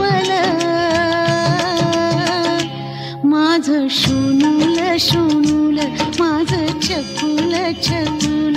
ओठांनी माझ शुनूल शुनूल माझ माझं चकुल.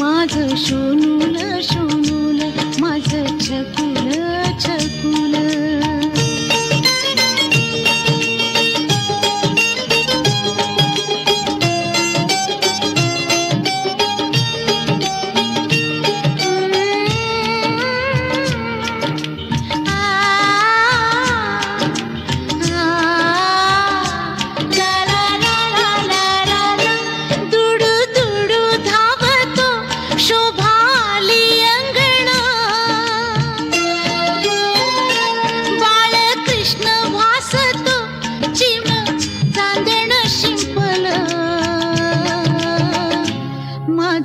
माझ माझं शुनूल माझ माझं चकुल.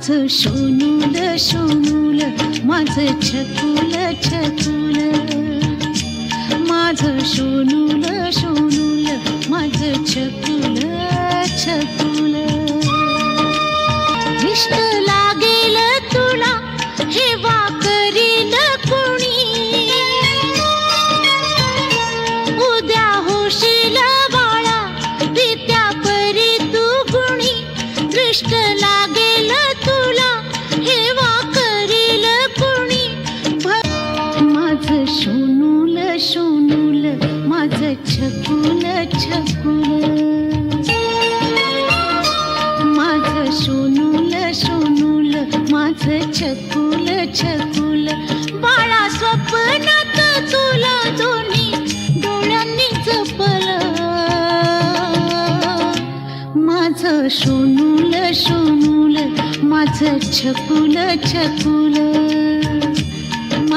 माझं सोनूल सोनूल माझं छकुल छकुल. माझं सोनूल सोनूल माझं छकुल छकुल. शोनूल सोनूल सोनूल माझं छकुल छकुल. माझं शोनूल सोनूल माझं छकुल छकुल. बाळा स्वप्नात तुला दोन्ही डोळ्यांनी जपल. माझं सोनूल सोनूल माझं छकुल छकुल.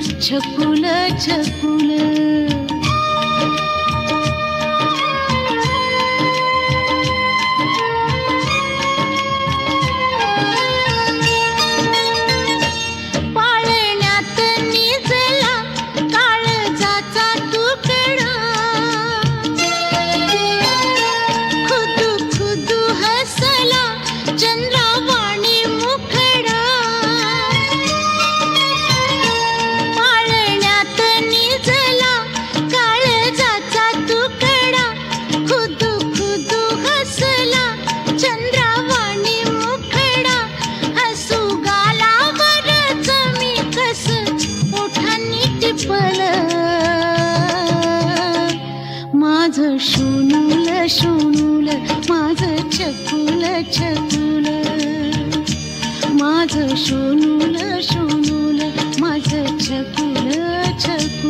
माझं छकुल शुनुल शुनुल माझं चकुल चकुल माझं शुनुल शुनुल माझं चकुल चकुल